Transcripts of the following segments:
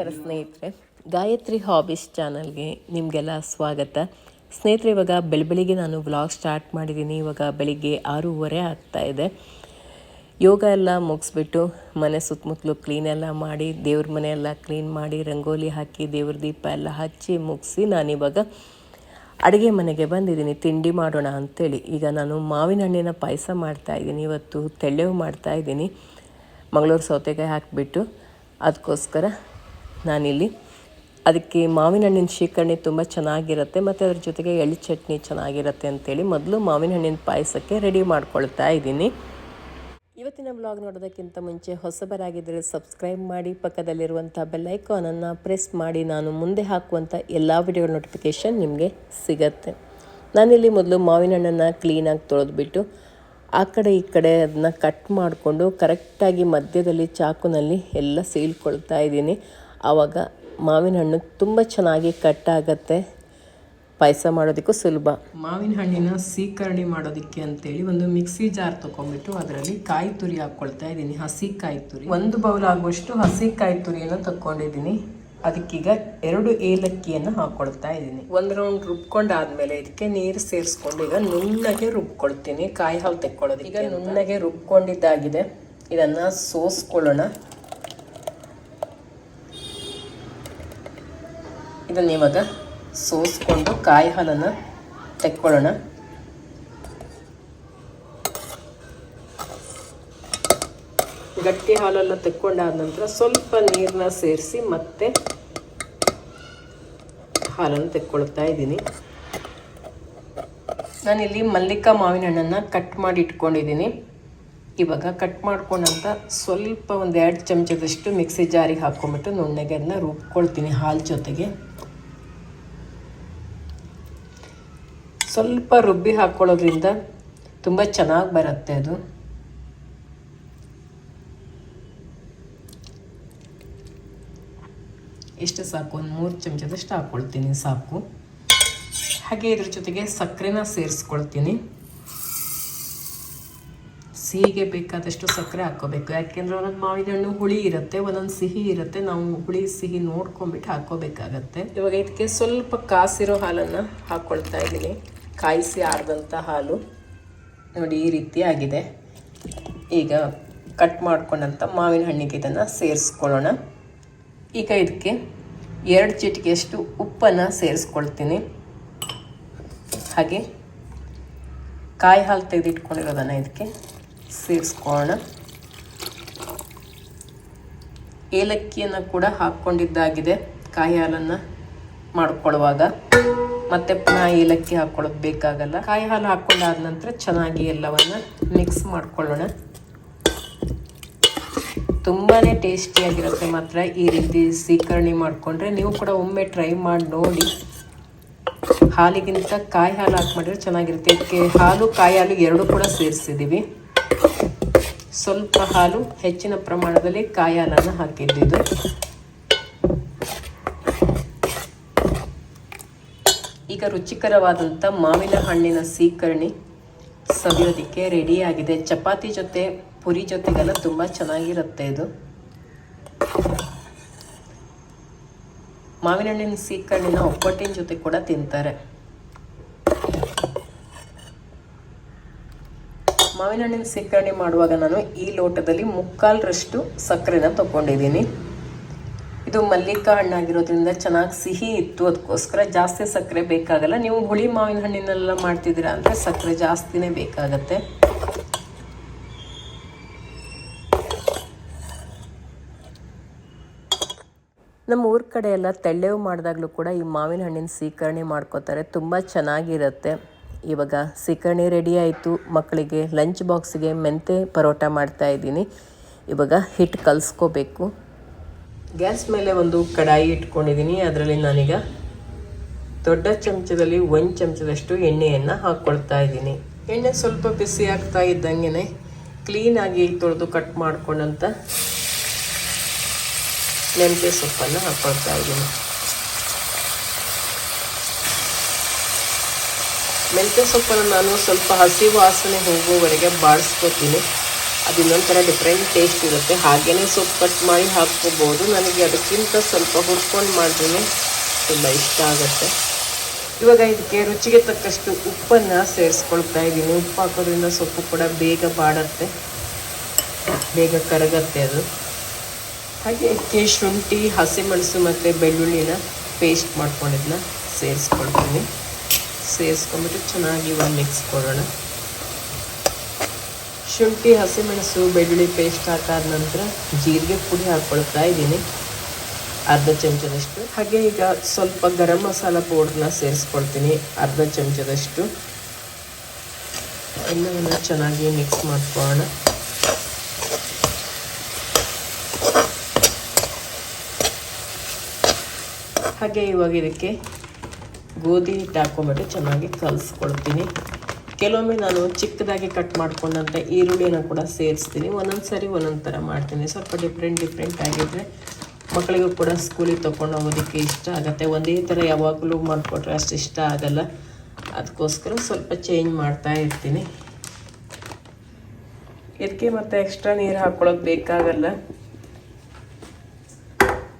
ನಮಸ್ಕಾರ ಸ್ನೇಹಿತರೆ. ಗಾಯತ್ರಿ ಹಾಬೀಸ್ ಚಾನಲ್ಗೆ ನಿಮಗೆಲ್ಲ ಸ್ವಾಗತ. ಸ್ನೇಹಿತರೆ, ಇವಾಗ ಬೆಳಬೆಳಿಗ್ಗೆ ನಾನು ವ್ಲಾಗ್ ಸ್ಟಾರ್ಟ್ ಮಾಡಿದ್ದೀನಿ. ಇವಾಗ ಬೆಳಿಗ್ಗೆ ಆರೂವರೆ ಆಗ್ತಾ ಇದೆ. ಯೋಗ ಎಲ್ಲ ಮುಗಿಸ್ಬಿಟ್ಟು ಮನೆ ಸುತ್ತಮುತ್ತಲು ಕ್ಲೀನ್ ಎಲ್ಲ ಮಾಡಿ, ದೇವ್ರ ಮನೆ ಎಲ್ಲ ಕ್ಲೀನ್ ಮಾಡಿ, ರಂಗೋಲಿ ಹಾಕಿ, ದೇವ್ರ ದೀಪ ಎಲ್ಲ ಹಚ್ಚಿ ಮುಗಿಸಿ ನಾನಿವಾಗ ಅಡುಗೆ ಮನೆಗೆ ಬಂದಿದ್ದೀನಿ. ತಿಂಡಿ ಮಾಡೋಣ ಅಂಥೇಳಿ ಈಗ ನಾನು ಮಾವಿನ ಹಣ್ಣಿನ ಪಾಯಸ ಮಾಡ್ತಾಯಿದ್ದೀನಿ ಇವತ್ತು ತೆಳ್ಳೆವು ಮಾಡ್ತಾಯಿದ್ದೀನಿ ಮಂಗಳೂರು ಸೌತೆಕಾಯಿ ಹಾಕಿಬಿಟ್ಟು ಅದಕ್ಕೋಸ್ಕರ ನಾನಿಲ್ಲಿ. ಅದಕ್ಕೆ ಮಾವಿನ ಹಣ್ಣಿನ ಶೇಖರಣೆ ತುಂಬ ಚೆನ್ನಾಗಿರುತ್ತೆ, ಮತ್ತು ಅದ್ರ ಜೊತೆಗೆ ಎಳ್ಳು ಚಟ್ನಿ ಚೆನ್ನಾಗಿರುತ್ತೆ ಅಂತೇಳಿ ಮೊದಲು ಮಾವಿನ ಹಣ್ಣಿನ ಪಾಯಸಕ್ಕೆ ರೆಡಿ ಮಾಡ್ಕೊಳ್ತಾ ಇದ್ದೀನಿ. ಇವತ್ತಿನ ಬ್ಲಾಗ್ ನೋಡೋದಕ್ಕಿಂತ ಮುಂಚೆ ಹೊಸಬರಾಗಿದ್ದರೆ ಸಬ್ಸ್ಕ್ರೈಬ್ ಮಾಡಿ, ಪಕ್ಕದಲ್ಲಿರುವಂಥ ಬೆಲ್ಲೈಕಾನನ್ನು ಪ್ರೆಸ್ ಮಾಡಿ, ನಾನು ಮುಂದೆ ಹಾಕುವಂಥ ಎಲ್ಲ ವಿಡಿಯೋ ನೋಟಿಫಿಕೇಷನ್ ನಿಮಗೆ ಸಿಗತ್ತೆ. ನಾನಿಲ್ಲಿ ಮೊದಲು ಮಾವಿನ ಹಣ್ಣನ್ನು ಕ್ಲೀನಾಗಿ ತೊಳೆದ್ಬಿಟ್ಟು, ಆ ಕಡೆ ಈ ಕಡೆ ಅದನ್ನ ಕಟ್ ಮಾಡಿಕೊಂಡು ಕರೆಕ್ಟಾಗಿ ಮಧ್ಯದಲ್ಲಿ ಚಾಕುನಲ್ಲಿ ಎಲ್ಲ ಸೀಳ್ಕೊಳ್ತಾ ಇದ್ದೀನಿ. ಆವಾಗ ಮಾವಿನ ಹಣ್ಣು ತುಂಬ ಚೆನ್ನಾಗಿ ಕಟ್ ಆಗುತ್ತೆ. ಪಾಯಸ ಮಾಡೋದಕ್ಕೂ ಸುಲಭ. ಮಾವಿನ ಹಣ್ಣಿನ ಸೀಕರಣಿ ಮಾಡೋದಕ್ಕೆ ಅಂತೇಳಿ ಒಂದು ಮಿಕ್ಸಿ ಜಾರ್ ತಗೊಂಡ್ಬಿಟ್ಟು ಅದರಲ್ಲಿ ಕಾಯಿ ತುರಿ ಹಾಕ್ಕೊಳ್ತಾ ಇದ್ದೀನಿ. ಹಸಿ ಕಾಯಿ ತುರಿ. ಒಂದು ಬೌಲ್ ಆಗುವಷ್ಟು ಹಸಿ ಕಾಯಿ ತುರಿಯನ್ನು ತಕ್ಕೊಂಡಿದ್ದೀನಿ. ಅದಕ್ಕೀಗ ಎರಡು ಏಲಕ್ಕಿಯನ್ನು ಹಾಕ್ಕೊಳ್ತಾ ಇದ್ದೀನಿ. ಒಂದು ರೌಂಡ್ ರುಬ್ಕೊಂಡಾದ್ಮೇಲೆ ಇದಕ್ಕೆ ನೀರು ಸೇರಿಸ್ಕೊಂಡು ಈಗ ನುಣ್ಣಗೆ ರುಬ್ಕೊಳ್ತೀನಿ. ಕಾಯಿ ಹಾಲು ತೆಕ್ಕೊಳ್ಳೋದು ಈಗ ನುಣ್ಣಗೆ ರುಬ್ಕೊಂಡಿದ್ದಾಗಿದೆ. ಇದನ್ನು ಸೋಸ್ಕೊಳ್ಳೋಣ. ಇದನ್ನ ಇವಾಗ ಸೋಸ್ಕೊಂಡು ಕಾಯಿ ಹಾಲನ್ನು ತೆಕ್ಕೊಳ್ಳೋಣ. ಗಟ್ಟಿ ಹಾಲೆಲ್ಲ ತೆಕ್ಕೊಂಡಾದ ನಂತರ ಸ್ವಲ್ಪ ನೀರನ್ನ ಸೇರಿಸಿ ಮತ್ತೆ ಹಾಲನ್ನು ತೆಕ್ಕೊಳ್ತಾ ಇದ್ದೀನಿ. ನಾನಿಲ್ಲಿ ಮಲ್ಲಿಕಾ ಮಾವಿನ ಹಣ್ಣನ್ನು ಕಟ್ ಮಾಡಿ ಇಟ್ಕೊಂಡಿದ್ದೀನಿ. ಇವಾಗ ಕಟ್ ಮಾಡ್ಕೊಂಡಂತ ಸ್ವಲ್ಪ ಒಂದು ಎರಡು ಚಮಚದಷ್ಟು ಮಿಕ್ಸಿ ಜಾರಿಗೆ ಹಾಕ್ಕೊಂಬಿಟ್ಟು ನುಣ್ಣಗೆ ಅದನ್ನ ರುಬ್ಕೊಳ್ತೀನಿ ಹಾಲು ಜೊತೆಗೆ. ಸ್ವಲ್ಪ ರುಬ್ಬಿ ಹಾಕ್ಕೊಳ್ಳೋದ್ರಿಂದ ತುಂಬ ಚೆನ್ನಾಗಿ ಬರುತ್ತೆ ಅದು. ಎಷ್ಟು ಸಾಕು, ಒಂದು ಮೂರು ಚಮಚದಷ್ಟು ಹಾಕ್ಕೊಳ್ತೀನಿ ಸಾಕು. ಹಾಗೆ ಇದ್ರ ಜೊತೆಗೆ ಸಕ್ಕರೆನ ಸೇರಿಸ್ಕೊಳ್ತೀನಿ. ಸಿಹಿಗೆ ಬೇಕಾದಷ್ಟು ಸಕ್ಕರೆ ಹಾಕ್ಕೋಬೇಕು. ಯಾಕೆಂದ್ರೆ ಒಂದೊಂದು ಮಾವಿನ ಹಣ್ಣು ಹುಳಿ ಇರುತ್ತೆ, ಒಂದೊಂದು ಸಿಹಿ ಇರುತ್ತೆ, ನಾವು ಹುಳಿ, ಸಿಹಿ ನೋಡ್ಕೊಂಬಿಟ್ಟು ಹಾಕ್ಕೋಬೇಕಾಗತ್ತೆ. ಇವಾಗ ಇದಕ್ಕೆ ಸ್ವಲ್ಪ ಕಾಸಿರೋ ಹಾಲನ್ನು ಹಾಕ್ಕೊಳ್ತಾ ಇದ್ದೀನಿ. ಕಾಯಿಸಿ ಆರ್ದಂಥ ಹಾಲು ನೋಡಿ ಈ ರೀತಿ ಆಗಿದೆ. ಈಗ ಕಟ್ ಮಾಡ್ಕೊಂಡಂಥ ಮಾವಿನ ಹಣ್ಣಿಗೆ ಇದನ್ನು ಸೇರಿಸ್ಕೊಳ್ಳೋಣ. ಈಗ ಇದಕ್ಕೆ ಎರಡು ಚಿಟಿಕೆಯಷ್ಟು ಉಪ್ಪನ್ನು ಸೇರಿಸ್ಕೊಳ್ತೀನಿ. ಹಾಗೆ ಕಾಯಿ ಹಾಲು ತೆಗೆದಿಟ್ಕೊಂಡಿರೋದನ್ನು ಇದಕ್ಕೆ ಸೇರಿಸ್ಕೊಳ್ಳೋಣ. ಏಲಕ್ಕಿಯನ್ನು ಕೂಡ ಹಾಕ್ಕೊಂಡಿದ್ದಾಗಿದೆ. ಕಾಯಿ ಹಾಲನ್ನು ಮಾಡ್ಕೊಳ್ಳುವಾಗ. ಮತ್ತೆ ಪುನಃ ಏಲಕ್ಕಿ ಹಾಕ್ಕೊಳ್ಳೋದು ಬೇಕಾಗಲ್ಲ. ಕಾಯಿ ಹಾಲು ಹಾಕ್ಕೊಂಡಾದ ನಂತರ ಚೆನ್ನಾಗಿ ಎಲ್ಲವನ್ನು ಮಿಕ್ಸ್ ಮಾಡ್ಕೊಳ್ಳೋಣ. ತುಂಬಾ ಟೇಸ್ಟಿಯಾಗಿರುತ್ತೆ ಮಾತ್ರ ಈ ರೀತಿ ಸೀಕರಣೆ ಮಾಡಿಕೊಂಡ್ರೆ. ನೀವು ಕೂಡ ಒಮ್ಮೆ ಟ್ರೈ ಮಾಡಿ ನೋಡಿ. ಹಾಲಿಗಿಂತ ಕಾಯಿ ಹಾಲು ಹಾಕಿ ಮಾಡಿದ್ರೆ ಚೆನ್ನಾಗಿರುತ್ತೆ. ಇದಕ್ಕೆ ಹಾಲು ಕಾಯಿ ಹಾಲು ಎರಡೂ ಕೂಡ ಸೇರಿಸಿದ್ದೀವಿ. ಸ್ವಲ್ಪ ಹಾಲು ಹೆಚ್ಚಿನ ಪ್ರಮಾಣದಲ್ಲಿ ಕಾಯಿ ಹಾಲನ್ನು ಹಾಕಿದ್ದಿದ್ದು. ಈಗ ರುಚಿಕರವಾದಂಥ ಮಾವಿನ ಹಣ್ಣಿನ ಸೀಕರಣಿ ಸವಿಯೋದಕ್ಕೆ ರೆಡಿಯಾಗಿದೆ. ಚಪಾತಿ ಜೊತೆ, ಪುರಿ ಜೊತೆಗೆಲ್ಲ ತುಂಬ ಚೆನ್ನಾಗಿರುತ್ತೆ ಇದು. ಮಾವಿನ ಹಣ್ಣಿನ ಸೀಕರ್ಣಿನ ಒಪ್ಪಟ್ಟಿನ ಜೊತೆ ಕೂಡ ತಿಂತಾರೆ. ಮಾವಿನ ಹಣ್ಣಿನ ಸೀಕರಣೆ ಮಾಡುವಾಗ ನಾನು ಈ ಲೋಟದಲ್ಲಿ ಮುಕ್ಕಾಲರಷ್ಟು ಸಕ್ಕರೆನ ತಗೊಂಡಿದ್ದೀನಿ. ಇದು ಮಲ್ಲಿಕಾ ಹಣ್ಣಾಗಿರೋದ್ರಿಂದ ಚೆನ್ನಾಗಿ ಸಿಹಿ ಇತ್ತು. ಅದಕ್ಕೋಸ್ಕರ ಜಾಸ್ತಿ ಸಕ್ಕರೆ ಬೇಕಾಗಲ್ಲ. ನೀವು ಹುಳಿ ಮಾವಿನ ಹಣ್ಣಿನೆಲ್ಲ ಮಾಡ್ತಿದ್ದೀರಾ ಅಂದರೆ ಸಕ್ಕರೆ ಜಾಸ್ತಿನೇ ಬೇಕಾಗತ್ತೆ. ನಮ್ಮ ಊರ ಕಡೆ ಎಲ್ಲ ತೆಳ್ಳೆವು ಮಾಡಿದಾಗಲೂ ಕೂಡ ಈ ಮಾವಿನ ಹಣ್ಣಿನ ಸೀಕರಣೆ ಮಾಡ್ಕೋತಾರೆ. ತುಂಬ ಚೆನ್ನಾಗಿರುತ್ತೆ. ಇವಾಗ ಸೀಕರಣೆ ರೆಡಿ ಆಯಿತು. ಮಕ್ಕಳಿಗೆ ಲಂಚ್ ಬಾಕ್ಸ್ಗೆ ಮೆಂತೆ ಪರೋಟ ಮಾಡ್ತಾ ಇದ್ದೀನಿ. ಇವಾಗ ಹಿಟ್ಟು ಕಲಿಸ್ಕೋಬೇಕು. ಗ್ಯಾಸ್ ಮೇಲೆ ಒಂದು ಕಡಾಯಿ ಇಟ್ಕೊಂಡಿದ್ದೀನಿ. ಅದರಲ್ಲಿ ನಾನೀಗ ದೊಡ್ಡ ಚಮಚದಲ್ಲಿ ಒಂದು ಚಮಚದಷ್ಟು ಎಣ್ಣೆಯನ್ನು ಹಾಕ್ಕೊಳ್ತಾ ಇದ್ದೀನಿ. ಎಣ್ಣೆ ಸ್ವಲ್ಪ ಬಿಸಿ ಆಗ್ತಾ ಇದ್ದಂಗೆ ಕ್ಲೀನಾಗಿ ತೊಳೆದು ಕಟ್ ಮಾಡ್ಕೊಂಡಂತ ಮೆಂತ್ಯ ಸೊಪ್ಪನ್ನು ಹಾಕ್ಕೊಳ್ತಾ ಇದ್ದೀನಿ. ಮೆಂತ್ಯ ಸೊಪ್ಪನ್ನು ನಾನು ಸ್ವಲ್ಪ ಹಸಿ ವಾಸನೆ ಹೋಗುವವರೆಗೆ ಬಾಡಿಸ್ಕೋತೀನಿ ಅದು ಇನ್ನೊಂಥರ ಡಿಫ್ರೆಂಟ್ ಟೇಸ್ಟ್ ಇರುತ್ತೆ. ಹಾಗೇನೇ ಸೊಪ್ಪು ಕಟ್ ಮಾಡಿ ಹಾಕ್ಕೋಬೋದು. ನನಗೆ ಅದಕ್ಕಿಂತ ಸ್ವಲ್ಪ ಹುರ್ಕೊಂಡು ಮಾಡಿದ್ರೆ ತುಂಬ ಇಷ್ಟ ಆಗುತ್ತೆ. ಇವಾಗ ಇದಕ್ಕೆ ರುಚಿಗೆ ತಕ್ಕಷ್ಟು ಉಪ್ಪನ್ನು ಸೇರಿಸ್ಕೊಳ್ತಾ ಇದ್ದೀನಿ. ಉಪ್ಪು ಹಾಕೋದ್ರಿಂದ ಸೊಪ್ಪು ಕೂಡ ಬೇಗ ಬಾಡತ್ತೆ. ಬೇಗ ಕರಗತ್ತೆ ಅದು. ಹಾಗೆ ಇದಕ್ಕೆ ಶುಂಠಿ, ಹಸಿಮೆಣಸು ಮತ್ತು ಬೆಳ್ಳುಳ್ಳಿನ ಪೇಸ್ಟ್ ಮಾಡ್ಕೊಂಡಿದ್ದನ್ನ ಸೇರಿಸ್ಕೊಳ್ತೀನಿ. ಸೇರಿಸ್ಕೊಂಬಿಟ್ಟು ಚೆನ್ನಾಗಿ ಒಂದು ಮಿಕ್ಸ್ ಕೊಡೋಣ. ಶುಂಠಿ, ಹಸಿಮೆಣಸು, ಬೆಳ್ಳುಳ್ಳಿ ಪೇಸ್ಟ್ ಹಾಕಾದ ನಂತರ ಜೀರಿಗೆ ಪುಡಿ ಹಾಕ್ಕೊಳ್ತಾ ಇದ್ದೀನಿ. ಅರ್ಧ ಚಮಚದಷ್ಟು. ಹಾಗೆ ಈಗ ಸ್ವಲ್ಪ ಗರಂ ಮಸಾಲ ಪೌಡ್ರನ್ನ ಸೇರಿಸ್ಕೊಳ್ತೀನಿ. ಅರ್ಧ ಚಮಚದಷ್ಟು. ಎಲ್ಲವನ್ನು ಚೆನ್ನಾಗಿ ಮಿಕ್ಸ್ ಮಾಡ್ಕೊಳ್ಳೋಣ. ಹಾಗೆ ಇವಾಗ ಇದಕ್ಕೆ ಗೋಧಿ ಹಿಟ್ಟು ಹಾಕ್ಕೊಂಬಿಟ್ಟು ಚೆನ್ನಾಗಿ ಕಲಿಸ್ಕೊಳ್ತೀನಿ. ಕೆಲವೊಮ್ಮೆ ನಾನು ಚಿಕ್ಕದಾಗಿ ಕಟ್ ಮಾಡ್ಕೊಂಡಂಥ ಈರುಳ್ಳಿನ ಕೂಡ ಸೇರಿಸ್ತೀನಿ. ಒಂದೊಂದು ಸರಿ ಒಂದೊಂದು ಥರ ಮಾಡ್ತೀನಿ. ಸ್ವಲ್ಪ ಡಿಫ್ರೆಂಟ್ ಡಿಫ್ರೆಂಟ್ ಆಗಿದ್ದರೆ ಮಕ್ಕಳಿಗೂ ಕೂಡ ಸ್ಕೂಲಿಗೆ ತೊಗೊಂಡು ಹೋಗೋದಕ್ಕೆ ಇಷ್ಟ ಆಗುತ್ತೆ. ಒಂದೇ ಥರ ಯಾವಾಗಲೂ ಮಾಡಿಕೊಟ್ರೆ ಅಷ್ಟು ಇಷ್ಟ ಆಗಲ್ಲ. ಅದಕ್ಕೋಸ್ಕರ ಸ್ವಲ್ಪ ಚೇಂಜ್ ಮಾಡ್ತಾ ಇರ್ತೀನಿ. ಇದಕ್ಕೆ ಮತ್ತೆ ಎಕ್ಸ್ಟ್ರಾ ನೀರು ಹಾಕ್ಕೊಳ್ಳೋಕೆ ಬೇಕಾಗಲ್ಲ?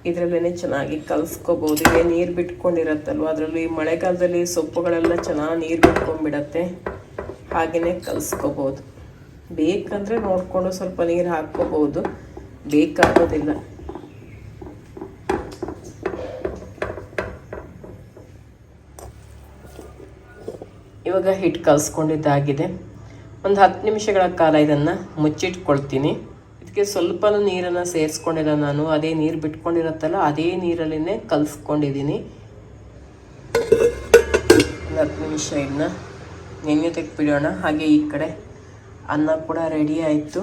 ಇದರಲ್ಲೇ ಚೆನ್ನಾಗಿ ಕಲಿಸ್ಕೋಬೋದು. ಈಗ ನೀರು ಬಿಟ್ಕೊಂಡಿರತ್ತಲ್ವ? ಅದರಲ್ಲಿ ಮಳೆಗಾಲದಲ್ಲಿ ಸೊಪ್ಪುಗಳೆಲ್ಲ ಚೆನ್ನಾಗಿ ನೀರು ಬಿಟ್ಕೊಂಡ್ಬಿಡತ್ತೆ. ಹಾಗೆಯೇ ಕಲಿಸ್ಕೋಬೋದು. ಬೇಕಂದರೆ ನೋಡಿಕೊಂಡು ಸ್ವಲ್ಪ ನೀರು ಹಾಕ್ಕೋಬೋದು. ಬೇಕಾಗೋದಿಲ್ಲ. ಇವಾಗ ಹಿಟ್ಟು ಕಲಿಸ್ಕೊಂಡಿದ್ದಾಗಿದೆ. ಒಂದು ಹತ್ತು ನಿಮಿಷಗಳ ಕಾಲ ಇದನ್ನು ಮುಚ್ಚಿಟ್ಕೊಳ್ತೀನಿ. ಇದಕ್ಕೆ ಸ್ವಲ್ಪ ನೀರನ್ನು ಸೇರಿಸ್ಕೊಂಡಿಲ್ಲ ನಾನು. ಅದೇ ನೀರು ಬಿಟ್ಕೊಂಡಿರತ್ತಲ್ಲ, ಅದೇ ನೀರಲ್ಲೇ ಕಲಿಸ್ಕೊಂಡಿದ್ದೀನಿ. ಒಂದು ಹತ್ತು ನಿಮಿಷ ಇದನ್ನ ನೆನೆ ತೆಗ್ಬಿಡೋಣ ಹಾಗೆ ಈ ಕಡೆ ಅನ್ನ ಕೂಡ ರೆಡಿ ಆಯಿತು.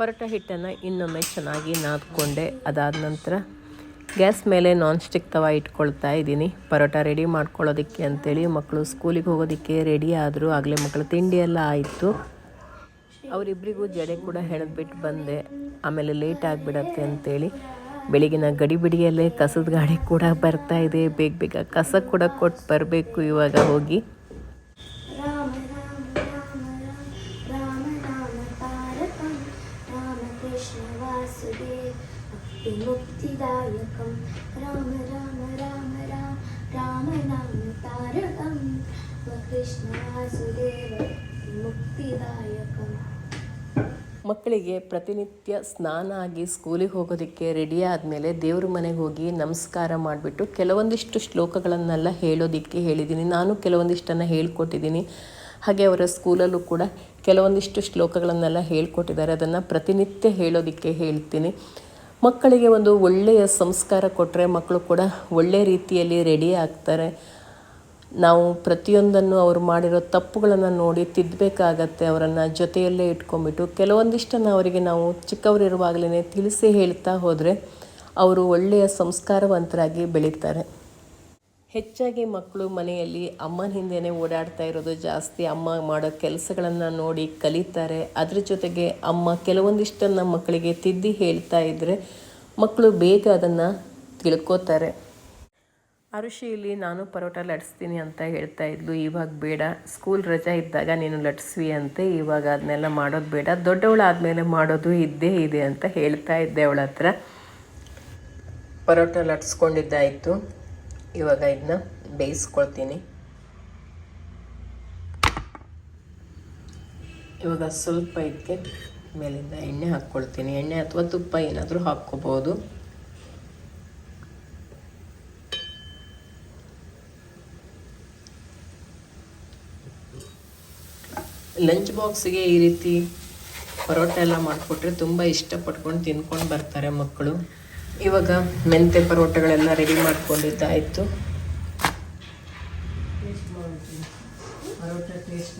ಪರೋಟ ಹಿಟ್ಟನ್ನು ಇನ್ನೊಮ್ಮೆ ಚೆನ್ನಾಗಿ ನಾದ್ಕೊಂಡೆ. ಅದಾದ ನಂತರ ಗ್ಯಾಸ್ ಮೇಲೆ ನಾನ್ ಸ್ಟಿಕ್ ತವ ಇಟ್ಕೊಳ್ತಾ ಇದ್ದೀನಿ. ಪರೋಟ ರೆಡಿ ಮಾಡ್ಕೊಳ್ಳೋದಕ್ಕೆ ಅಂತೇಳಿ ಮಕ್ಕಳು ಸ್ಕೂಲಿಗೆ ಹೋಗೋದಕ್ಕೆ ರೆಡಿ ಆದರೂ ಆಗಲೇ ಮಕ್ಕಳು ತಿಂಡಿ ಎಲ್ಲ ಆಯಿತು. ಅವರಿಬ್ಬರಿಗೂ ಜಡೆ ಕೂಡ ಹೆಣದ್ಬಿಟ್ಟು ಬಂದೆ. ಆಮೇಲೆ ಲೇಟ್ ಆಗಿಬಿಡತ್ತೆ ಅಂತೇಳಿ ಬೆಳಗಿನ ಗಡಿಬಿಡಿಯಲ್ಲೇ ಕಸದ ಗಾಡಿ ಕೂಡ ಬರ್ತಾ ಇದೆ. ಬೇಗ ಬೇಗ ಕಸ ಕೂಡ ಕೊಟ್ಟು ಬರಬೇಕು ಇವಾಗ ಹೋಗಿ. ಮಕ್ಕಳಿಗೆ ಪ್ರತಿನಿತ್ಯ ಸ್ನಾನ ಆಗಿ ಸ್ಕೂಲಿಗೆ ಹೋಗೋದಕ್ಕೆ ರೆಡಿ ಆದಮೇಲೆ ದೇವ್ರ ಮನೆಗೆ ಹೋಗಿ ನಮಸ್ಕಾರ ಮಾಡಿಬಿಟ್ಟು ಕೆಲವೊಂದಿಷ್ಟು ಶ್ಲೋಕಗಳನ್ನೆಲ್ಲ ಹೇಳೋದಿಕ್ಕೆ ಹೇಳಿದ್ದೀನಿ. ನಾನು ಕೆಲವೊಂದಿಷ್ಟನ್ನು ಹೇಳ್ಕೊಟ್ಟಿದ್ದೀನಿ. ಹಾಗೆ ಅವರ ಸ್ಕೂಲಲ್ಲೂ ಕೂಡ ಕೆಲವೊಂದಿಷ್ಟು ಶ್ಲೋಕಗಳನ್ನೆಲ್ಲ ಹೇಳ್ಕೊಟ್ಟಿದ್ದಾರೆ. ಅದನ್ನು ಪ್ರತಿನಿತ್ಯ ಹೇಳೋದಕ್ಕೆ ಹೇಳ್ತೀನಿ. ಮಕ್ಕಳಿಗೆ ಒಂದು ಒಳ್ಳೆಯ ಸಂಸ್ಕಾರ ಕೊಟ್ಟರೆ ಮಕ್ಕಳು ಕೂಡ ಒಳ್ಳೆಯ ರೀತಿಯಲ್ಲಿ ರೆಡಿ ಆಗ್ತಾರೆ. ನಾವು ಪ್ರತಿಯೊಂದನ್ನು ಅವರು ಮಾಡಿರೋ ತಪ್ಪುಗಳನ್ನು ನೋಡಿ ತಿದ್ದಬೇಕಾಗತ್ತೆ ಅವರನ್ನು ಜೊತೆಯಲ್ಲೇ ಇಟ್ಕೊಂಡ್ಬಿಟ್ಟು. ಕೆಲವೊಂದಿಷ್ಟನ್ನು ಅವರಿಗೆ ನಾವು ಚಿಕ್ಕವರಿರುವಾಗಲೇ ತಿಳಿಸಿ ಹೇಳ್ತಾ ಹೋದರೆ ಅವರು ಒಳ್ಳೆಯ ಸಂಸ್ಕಾರವಂತರಾಗಿ ಬೆಳೀತಾರೆ. ಹೆಚ್ಚಾಗಿ ಮಕ್ಕಳು ಮನೆಯಲ್ಲಿ ಅಮ್ಮನ ಹಿಂದೆಯೇ ಓಡಾಡ್ತಾ ಇರೋದು ಜಾಸ್ತಿ. ಅಮ್ಮ ಮಾಡೋ ಕೆಲಸಗಳನ್ನು ನೋಡಿ ಕಲಿತಾರೆ. ಅದರ ಜೊತೆಗೆ ಅಮ್ಮ ಕೆಲವೊಂದಿಷ್ಟನ್ನು ಮಕ್ಕಳಿಗೆ ತಿದ್ದಿ ಹೇಳ್ತಾ ಇದ್ದರೆ ಮಕ್ಕಳು ಬೇಗ ಅದನ್ನು ತಿಳ್ಕೊತಾರೆ. ಅರುಷಿಯಲ್ಲಿ ನಾನು ಪರೋಟ ಲಟ್ಸ್ತೀನಿ ಅಂತ ಹೇಳ್ತಾ ಇದ್ಲು. ಇವಾಗ ಬೇಡ. ಸ್ಕೂಲ್ ರಜಾ ಇದ್ದಾಗ ನೀನು ಲಟ್ಸ್ವಿ ಅಂತೆ. ಇವಾಗ ಅದನ್ನೆಲ್ಲ ಮಾಡೋದು ಬೇಡ. ದೊಡ್ಡವಳಾದಮೇಲೆ ಮಾಡೋದು ಇದ್ದೇ ಇದೆ ಅಂತ ಹೇಳ್ತಾ ಇದ್ದೆ ಅವಳ ಹತ್ರ. ಪರೋಟ ಲಟ್ಸ್ಕೊಂಡಿದ್ದಾಯಿತು. ಇವಾಗ ಇದನ್ನ ಬೇಯಿಸ್ಕೊಳ್ತೀನಿ. ಇವಾಗ ಸ್ವಲ್ಪ ಇದಕ್ಕೆ ಮೇಲಿಂದ ಎಣ್ಣೆ ಹಾಕ್ಕೊಳ್ತೀನಿ. ಎಣ್ಣೆ ಅಥವಾ ತುಪ್ಪ ಏನಾದರೂ ಹಾಕ್ಕೋಬೋದು. ಲಂಚ್ ಬಾಕ್ಸಿಗೆ ಈ ರೀತಿ ಪರೋಟ ಎಲ್ಲ ಮಾಡಿಕೊಟ್ರೆ ತುಂಬ ಇಷ್ಟಪಟ್ಕೊಂಡು ತಿನ್ಕೊಂಡು ಬರ್ತಾರೆ ಮಕ್ಕಳು. ಇವಾಗ ಮೆಂತೆ ಪರೋಟಗಳೆಲ್ಲ ರೆಡಿ ಮಾಡ್ಕೊಂಡಿದ್ದಾಯಿತು. ಪರೋಟ ಟೇಸ್ಟ್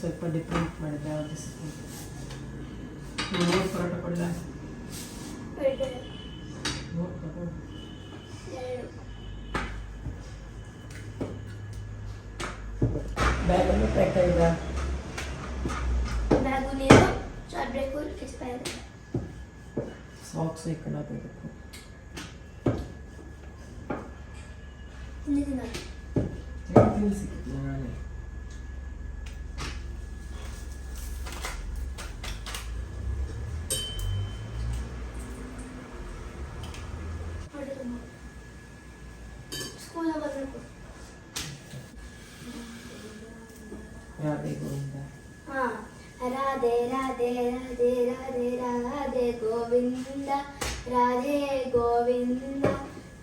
ಸ್ವಲ್ಪ ಡಿಫ್ರೆಂಟ್ ಮಾಡಿದ್ದೆ parotta ಕೊಡಲ? Chat break expire socks ಈ ಕಡೆ ಹಾಕಬೇಕು ತಿಂದಿದ್ದೀನಿ ಸಿಕ್ಕಿಲ್ಲ ರಾಧೆ ರಾಧೆ ರಾಧೆ ರಾಧೆ ಗೋವಿಂದ ರಾಧೆ ಗೋವಿಂದ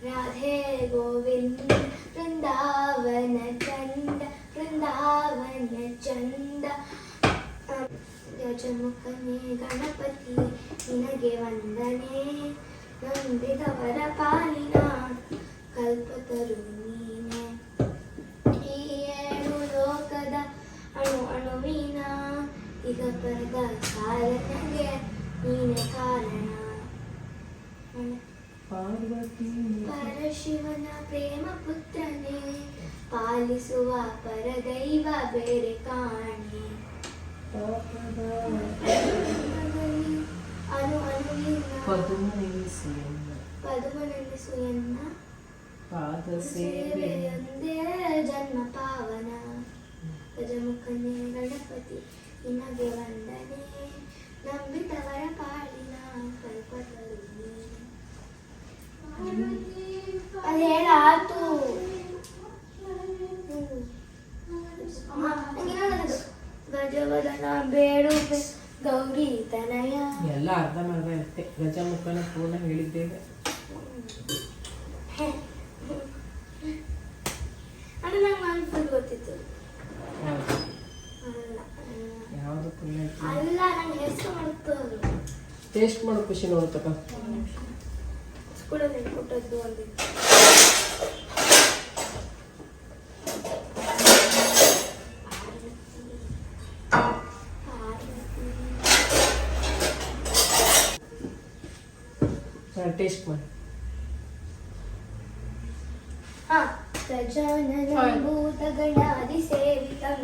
ರಾಧೆ ಗೋವಿಂದ ವೃಂದಾವನ ಚಂದ ವೃಂದಾವನ ಚಂದ ಗಜಮುಖನೇ ಗಣಪತಿ ನಿನಗೆ ವಂದನೆ ನಂಬಿದವರ ಪಾಲಿನ ಕಲ್ಪತರು ಈಗ ಪರದ ಸಾಧನೆಗೆ ನೀನೆ ಕಾರಣ. ಪಾರ್ವತಿ ಪರಶಿವನ ಪ್ರೇಮ ಪುತ್ರನೇ ಪಾಲಿಸುವ ಪರದೈವ ಬೇರೆ ಕಾಣೆ. ಅನು ನಿಲ್ಲಿಸಿಯನ್ನ ಪದುಮನೆನಿಸು ಎನ್ನ ಪಾದ ಸೇವೆ. ಸೇವೆಯೊಂದೇ ಜನ್ಮ ಪಾವನ. ಗಜಮುಖನೇ ಗಣಪತಿ. ನಿನಗೆ ವಂದನೆ. ನಂಬಿದವರ ಪಾಲಿನ ಕಲ್ಪತರು ಅದು ಹೇಳಾತು ಗಜವದನ ಬೇಡು ಗೌರಿ ತನಯ. ಎಲ್ಲ ಅರ್ಧ ಮರ್ಧ ಇರುತ್ತೆ. ಗಜಮುಖನ ಪೂರ್ಣ ಹೇಳಿದ್ದೇವೆ. ಅದು ನಂಗೆ ನಾನು ಫುಲ್ ಗೊತ್ತಿತ್ತು ಟೇಸ್ಟ್ ಮಾಡೋ ಖುಷಿ ನೋಡುತ್ತಕ್ಕ ಸ್ಕೂಲಲ್ಲಿ ಕೊಟ್ಟದ್ದು ಅಲ್ಲಿ. ಟೇಸ್ಟ್ ಮಾಡಿ. ಗಜಾನನ ಭೂತಗಣಾದಿ ಸೇವಿತಂ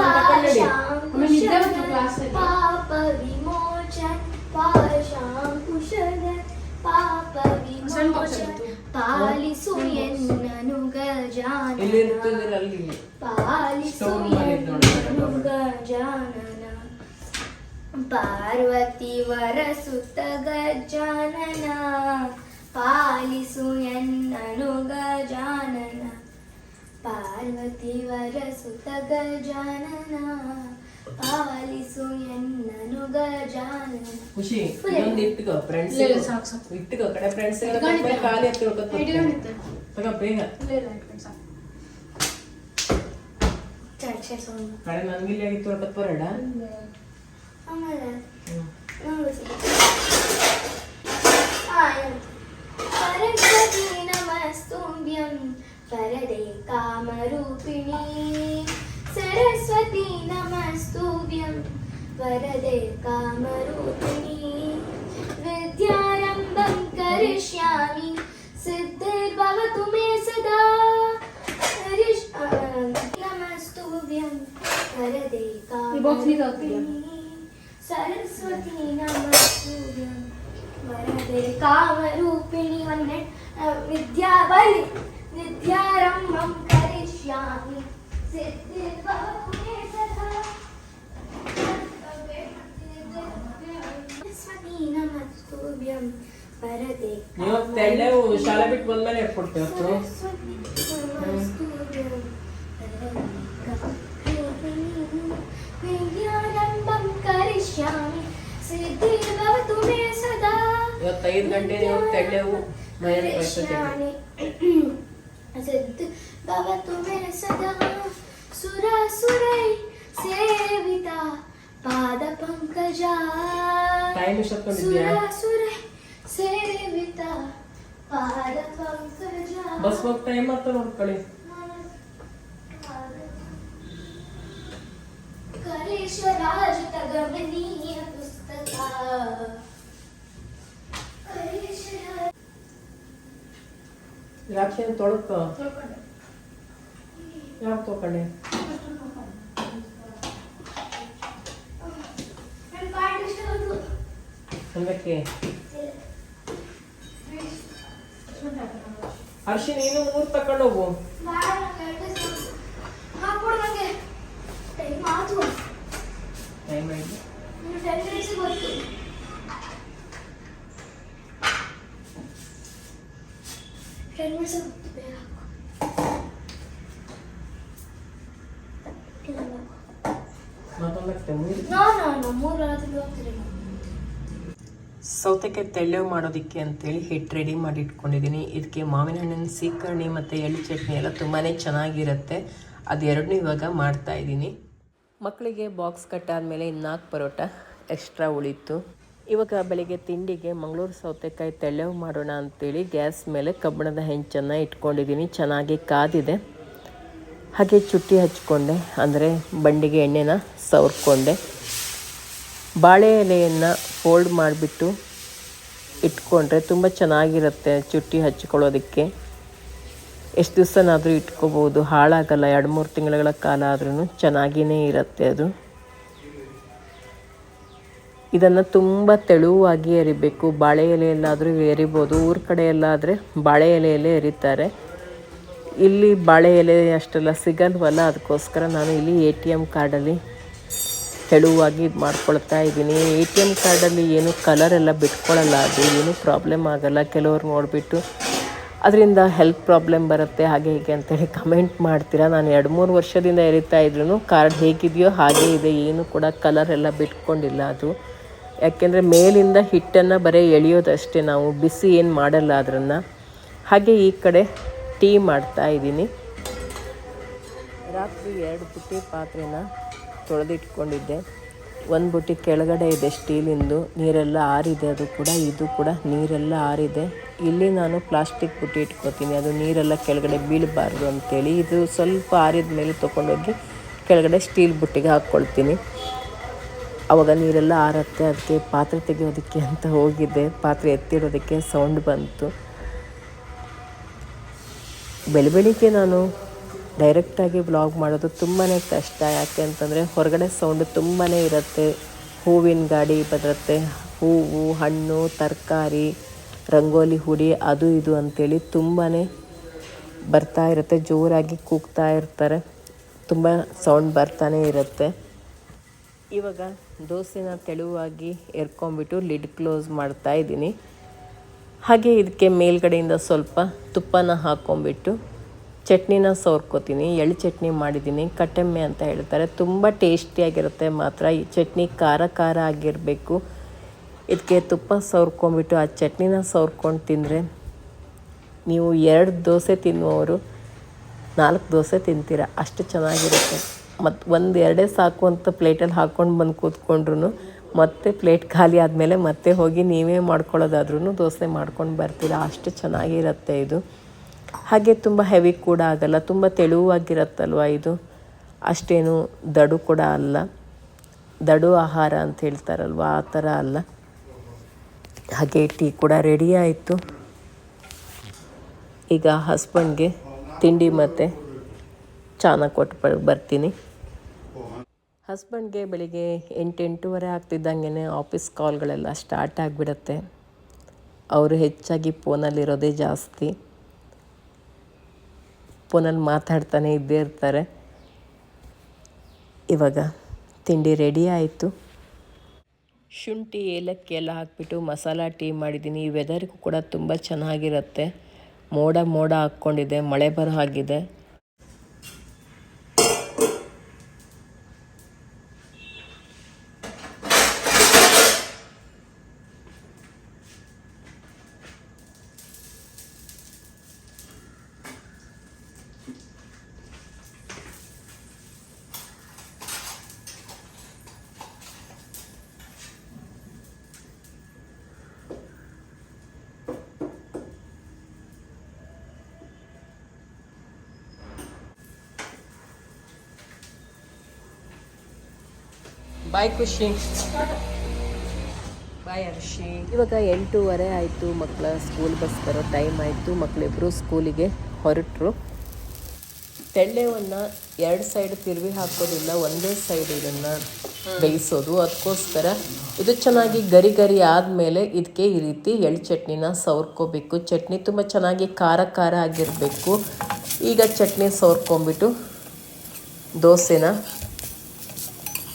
നിന്റെ കണ്ടടി അമ്മ നിന്റെ ക്ലാസ് ವರಸುತ ಗಜಾನನ ಪಾಲಿಸು ಎನ್ನನು ಗಜಾನನ ಖುಷಿ ಇನ್ನೊಂದು ಇಟ್ಕೋ ಫ್ರೆಂಡ್ಸ್ ಇಟ್ಕೋ ಕಡೆ ಫ್ರೆಂಡ್ಸ್ ಖಾಲಿ ಹತ್ತಿರ ತಗ ಬೇಗ ಚರ್ಚೆ ಸೌಂಡ್ ಕಡೆ ನಂಗಿಲ್ಲಿ ಆಗಿತ್ತು ಹೊರಟತ್ ಬರಡ ಆಮೇಲೆ ನೋಡು वरदे कामरूपिणी सरस्वती नमस्तुभ्यं वरदे कामरूपिणी विद्यारम्भं करिष्यामि सिद्धिर्भवतु मे सदा नमस्तुभ्यं वरदे कामरूपिणी सरस्वती नमस्तुभ्यं वरदे कामरूपिणी वन्ने विद्या बलि विद्यारम्भं करिष्यामि सिद्धिर्भवतु मे सदा सरस्वती नमस्तुभ्यं वरदे ನೀವು ತೆಳ್ಳೆವು ಶಾಲೆ ಬಿಟ್ಟು ಬಂದ್ಮೇಲೆ ಕೊಡ್ತೀವಿ सरस्वती नमस्तुभ्यं विद्यारम्भं करिष्यामि सिद्धिर्भवतु मे सदा ಇವತ್ತು ಐದು ಗಂಟೆ ನೀವು ತೆಳ್ಳೆವು ಮನೆಯಲ್ಲಿ ಕಳ್ಸೋದು करिष्यामि सिद्ध भवतु सदा सुरासुरै सेविता पादपङ्कजा सुरासुरै सेविता पादपङ्कजा बस मग टाइम आता कडे करेशराजतगमनीय पुस्तका करेशराज ಗಮನೀಯ ಪುಸ್ತಕ ಕರೇಶ್ವರ ರಾಕ್ಷಿ ತೊಳಕ ಯಾಕೆ ತೊಗೊಂಡೆ ನನ್ನ ಕಾರ್ಡ್ ಇಷ್ಟ ಬಂತು ಅದಕ್ಕೆ ಹರ್ಷಿ, ನೀನು ಮೂರು ತಕೊಂಡು ಹೋಗು. ಹಾಕ್ಬಿಡು ನನಗೆ ಟೈಮ್ ಆತು ಟೈಮ್ ಆಯ್ತು ಮೂರು ಹೋಗ್ತೀರಿ ಸೌತೆಕಾಯಿ ತೆಳ್ಳೆ ಮಾಡೋದಕ್ಕೆ ಅಂತೇಳಿ ಹಿಟ್ಟು ರೆಡಿ ಮಾಡಿ ಇಟ್ಕೊಂಡಿದ್ದೀನಿ ಇದಕ್ಕೆ ಮಾವಿನ ಹಣ್ಣಿನ ಸೀಕರ್ಣಿ ಮತ್ತು ಎಳ್ಳು ಚಟ್ನಿ ಎಲ್ಲ ತುಂಬಾ ಚೆನ್ನಾಗಿರುತ್ತೆ. ಅದೆರಡನ್ನೂ ಇವಾಗ ಮಾಡ್ತಾ ಇದ್ದೀನಿ. ಮಕ್ಕಳಿಗೆ ಬಾಕ್ಸ್ ಕಟ್ಟಾದಮೇಲೆ ಇನ್ನು ನಾಲ್ಕು ಪರೋಟ ಎಕ್ಸ್ಟ್ರಾ ಉಳಿತು ಇವಾಗ ಬೆಳಿಗ್ಗೆ ತಿಂಡಿಗೆ ಮಂಗಳೂರು ಸೌತೆಕಾಯಿ ತೆಳ್ಳೆವು ಮಾಡೋಣ ಅಂತೇಳಿ ಗ್ಯಾಸ್ ಮೇಲೆ ಕಬ್ಬಣದ ಹೆಂಚನ್ನು ಇಟ್ಕೊಂಡಿದ್ದೀನಿ. ಚೆನ್ನಾಗಿ ಕಾದಿದೆ. ಹಾಗೆ ಚುಟ್ಟಿ ಹಚ್ಕೊಂಡೆ. ಅಂದರೆ ಬಂಡಿಗೆ ಎಣ್ಣೆನ ಸವರ್ಕೊಂಡೆ. ಬಾಳೆ ಎಲೆಯನ್ನು ಫೋಲ್ಡ್ ಮಾಡಿಬಿಟ್ಟು ಇಟ್ಕೊಂಡ್ರೆ ತುಂಬ ಚೆನ್ನಾಗಿರುತ್ತೆ ಚುಟ್ಟಿ ಹಚ್ಕೊಳ್ಳೋದಕ್ಕೆ. ಎಷ್ಟು ದಿವಸನಾದರೂ ಇಟ್ಕೋಬೋದು. ಹಾಳಾಗಲ್ಲ. ಎರಡು ಮೂರು ತಿಂಗಳ ಕಾಲ ಆದ್ರೂ ಚೆನ್ನಾಗಿಯೇ ಇರುತ್ತೆ ಅದು. ಇದನ್ನು ತುಂಬ ತೆಳುವಾಗಿ ಎರಿಬೇಕು. ಬಾಳೆ ಎಲೆಯಲ್ಲಾದರೂ ಎರಿಬೋದು. ಊರ ಕಡೆ ಆದರೆ ಬಾಳೆ ಎಲೆಯಲ್ಲೇ ಎರಿತಾರೆ. ಇಲ್ಲಿ ಬಾಳೆ ಎಲೆ ಅಷ್ಟೆಲ್ಲ ಸಿಗಲ್ವಲ್ಲ? ಅದಕ್ಕೋಸ್ಕರ ನಾನು ಇಲ್ಲಿ ಎ ಟಿ ಎಂ ಕಾರ್ಡಲ್ಲಿ ತೆಳುವಾಗಿ ಇದು ಮಾಡ್ಕೊಳ್ತಾ ಇದ್ದೀನಿ. ಎ ಟಿ ಎಂ ಕಾರ್ಡಲ್ಲಿ ಏನು ಕಲರ್ ಎಲ್ಲ ಬಿಟ್ಕೊಳ್ಳಲ್ಲ ಅದು ಏನೂ ಪ್ರಾಬ್ಲಮ್ ಆಗಲ್ಲ. ಕೆಲವರು ನೋಡಿಬಿಟ್ಟು ಅದರಿಂದ ಹೆಲ್ತ್ ಪ್ರಾಬ್ಲಮ್ ಬರುತ್ತೆ. ಹಾಗೆ ಹೀಗೆ ಅಂತೇಳಿ ಕಮೆಂಟ್ ಮಾಡ್ತೀರಾ? ನಾನು ಎರಡು ಮೂರು ವರ್ಷದಿಂದ ಎರಿತಾ ಇದ್ರೂ ಕಾರ್ಡ್ ಹೇಗಿದೆಯೋ ಹಾಗೇ ಇದೆ. ಏನು ಕೂಡ ಕಲರ್ ಎಲ್ಲ ಬಿಟ್ಕೊಂಡಿಲ್ಲ ಅದು. ಯಾಕೆಂದರೆ ಮೇಲಿಂದ ಹಿಟ್ಟನ್ನು ಬರೀ ಎಳೆಯೋದಷ್ಟೇ ನಾವು ಬಿಸಿ ಏನು ಮಾಡಲ್ಲ ಅದನ್ನು ಹಾಗೆ ಈ ಕಡೆ ಟೀ ಮಾಡ್ತಾ ಇದ್ದೀನಿ. ರಾತ್ರಿ ಎರಡು ಬುಟ್ಟಿ ಪಾತ್ರೆನ ತೊಳೆದಿಟ್ಕೊಂಡಿದ್ದೆ. ಒಂದು ಬುಟ್ಟಿ ಕೆಳಗಡೆ ಇದೆ ಸ್ಟೀಲಿಂದು, ನೀರೆಲ್ಲ ಆರಿದೆ, ಅದು ಕೂಡ, ಇದು ಕೂಡ ನೀರೆಲ್ಲ ಆರಿದೆ. ಇಲ್ಲಿ ನಾನು ಪ್ಲಾಸ್ಟಿಕ್ ಬುಟ್ಟಿ ಇಟ್ಕೋತೀನಿ, ಅದು ನೀರೆಲ್ಲ ಕೆಳಗಡೆ ಬೀಳಬಾರ್ದು ಅಂತೇಳಿ. ಇದು ಸ್ವಲ್ಪ ಆರಿದ ಮೇಲೆ ತೊಗೊಂಡೋಗಿ ಕೆಳಗಡೆ ಸ್ಟೀಲ್ ಬುಟ್ಟಿಗೆ ಹಾಕ್ಕೊಳ್ತೀನಿ ಅವಾಗ ನೀರೆಲ್ಲ ಆರತ್ತೆ, ಅದಕ್ಕೆ ಪಾತ್ರೆ ತೆಗೆಯೋದಕ್ಕೆ ಅಂತ ಹೋಗಿದ್ದೆ. ಪಾತ್ರೆ ಎತ್ತಿಡೋದಕ್ಕೆ ಸೌಂಡ್ ಬಂತು. ಬೆಳ ಬೆಳಿಗ್ಗೆ ನಾನು ಡೈರೆಕ್ಟಾಗಿ ಬ್ಲಾಗ್ ಮಾಡೋದು ತುಂಬಾ ಕಷ್ಟ. ಯಾಕೆ ಅಂತಂದರೆ ಹೊರಗಡೆ ಸೌಂಡ್ ತುಂಬಾ ಇರುತ್ತೆ. ಹೂವಿನ ಗಾಡಿ ಬರುತ್ತೆ. ಹೂವು, ಹಣ್ಣು, ತರಕಾರಿ, ರಂಗೋಲಿ, ಹುಡಿ, ಅದು ಇದು ಅಂತೇಳಿ ತುಂಬಾ ಬರ್ತಾ ಇರುತ್ತೆ. ಜೋರಾಗಿ ಕೂಗ್ತಾ ಇರ್ತಾರೆ. ತುಂಬ ಸೌಂಡ್ ಬರ್ತಾನೆ ಇರುತ್ತೆ. ಇವಾಗ ದೋಸೆನ ತೆಳುವಾಗಿ ಎರ್ಕೊಂಬಿಟ್ಟು ಲಿಡ್ ಕ್ಲೋಸ್ ಮಾಡ್ತಾ ಇದ್ದೀನಿ. ಹಾಗೆ ಇದಕ್ಕೆ ಮೇಲ್ಗಡೆಯಿಂದ ಸ್ವಲ್ಪ ತುಪ್ಪನ ಹಾಕ್ಕೊಂಬಿಟ್ಟು ಚಟ್ನಿನ ಸೋರ್ಕೋತೀನಿ. ಎಳ್ಳು ಚಟ್ನಿ ಮಾಡಿದ್ದೀನಿ. ಕಟ್ಟೆಮ್ಮೆ ಅಂತ ಹೇಳ್ತಾರೆ. ತುಂಬ ಟೇಸ್ಟಿಯಾಗಿರುತ್ತೆ. ಮಾತ್ರ ಈ ಚಟ್ನಿ ಖಾರ ಖಾರ ಆಗಿರಬೇಕು. ಇದಕ್ಕೆ ತುಪ್ಪ ಸವರ್ಕೊಂಬಿಟ್ಟು ಆ ಚಟ್ನಿನ ಸವರ್ಕೊಂಡು ತಿಂದರೆ ನೀವು ಎರಡು ದೋಸೆ ತಿನ್ನುವವರು ನಾಲ್ಕು ದೋಸೆ ತಿಂತೀರ. ಅಷ್ಟು ಚೆನ್ನಾಗಿರುತ್ತೆ. ಮತ್ತು ಒಂದು ಎರಡೇ ಸಾಕು ಅಂತ ಪ್ಲೇಟಲ್ಲಿ ಹಾಕ್ಕೊಂಡು ಬಂದು ಕೂತ್ಕೊಂಡ್ರು ಮತ್ತೆ ಪ್ಲೇಟ್ ಖಾಲಿ ಆದಮೇಲೆ ಮತ್ತೆ ಹೋಗಿ ನೀವೇ ಮಾಡ್ಕೊಳ್ಳೋದಾದ್ರೂ ದೋಸೆ ಮಾಡ್ಕೊಂಡು ಬರ್ತೀರ. ಅಷ್ಟು ಚೆನ್ನಾಗಿರುತ್ತೆ ಇದು. ಹಾಗೆ ತುಂಬ ಹೆವಿ ಕೂಡ ಆಗಲ್ಲ, ತುಂಬ ತೆಳುವಾಗಿರುತ್ತಲ್ವ ಇದು? ಅಷ್ಟೇನು ದಡು ಕೂಡ ಅಲ್ಲ. ದಡು ಆಹಾರ ಅಂತ ಹೇಳ್ತಾರಲ್ವ, ಆ ಥರ ಅಲ್ಲ. ಹಾಗೆ ಟೀ ಕೂಡ ರೆಡಿ ಆಯಿತು. ಈಗ ಹಸ್ಬೆಂಡ್ಗೆ ತಿಂಡಿ ಮತ್ತು ಚಾನ ಕೊಟ್ಟು ಬರ್ತೀನಿ. ಹಸ್ಬೆಂಡ್ಗೆ ಬೆಳಿಗ್ಗೆ ಎಂಟು, ಎಂಟೂವರೆ ಆಗ್ತಿದ್ದಂಗೆ ಆಫೀಸ್ ಕಾಲ್ಗಳೆಲ್ಲ ಸ್ಟಾರ್ಟ್ ಆಗಿಬಿಡತ್ತೆ. ಅವರು ಹೆಚ್ಚಾಗಿ ಫೋನಲ್ಲಿರೋದೇ ಜಾಸ್ತಿ. ಫೋನಲ್ಲಿ ಮಾತಾಡ್ತಾನೆ ಇದ್ದೇ ಇರ್ತಾರೆ. ಇವಾಗ ತಿಂಡಿ ರೆಡಿ ಆಯಿತು. ಶುಂಠಿ, ಏಲಕ್ಕಿ ಎಲ್ಲ ಹಾಕ್ಬಿಟ್ಟು ಮಸಾಲ ಟೀ ಮಾಡಿದ್ದೀನಿ. ಈ ವೆದರ್ಗೂ ಕೂಡ ತುಂಬ ಚೆನ್ನಾಗಿರುತ್ತೆ. ಮೋಡ ಮೋಡ ಹಾಕ್ಕೊಂಡಿದೆ. ಮಳೆ ಬರೋ ಹಾಗಿದೆ. ಬಾಯ್ ಖುಷಿ ಬಾಯ್ ಹರ್ಷಿ ಇವಾಗ ಎಂಟೂವರೆ ಆಯಿತು ಮಕ್ಕಳ ಸ್ಕೂಲ್ ಬಸ್ ಬರೋ ಟೈಮ್ ಆಯಿತು. ಮಕ್ಕಳಿಬ್ಬರು ಸ್ಕೂಲಿಗೆ ಹೊರಟರು. ತೆಳ್ಳೆವನ್ನು ಎರಡು ಸೈಡ್ ತಿರುವಿ ಹಾಕೋದಿಲ್ಲ ಒಂದೇ ಸೈಡ್ ಇದನ್ನು ಬೇಯಿಸೋದು. ಅದಕ್ಕೋಸ್ಕರ ಇದು ಚೆನ್ನಾಗಿ ಗರಿ ಗರಿ ಆದಮೇಲೆ ಇದಕ್ಕೆ ಈ ರೀತಿ ಎಳ್ಳು ಚಟ್ನಿನ ಸವರ್ಕೋಬೇಕು. ಚಟ್ನಿ ತುಂಬ ಚೆನ್ನಾಗಿ ಖಾರ ಖಾರ ಆಗಿರಬೇಕು. ಈಗ ಚಟ್ನಿ ಸವರ್ಕೊಂಬಿಟ್ಟು ದೋಸೆನ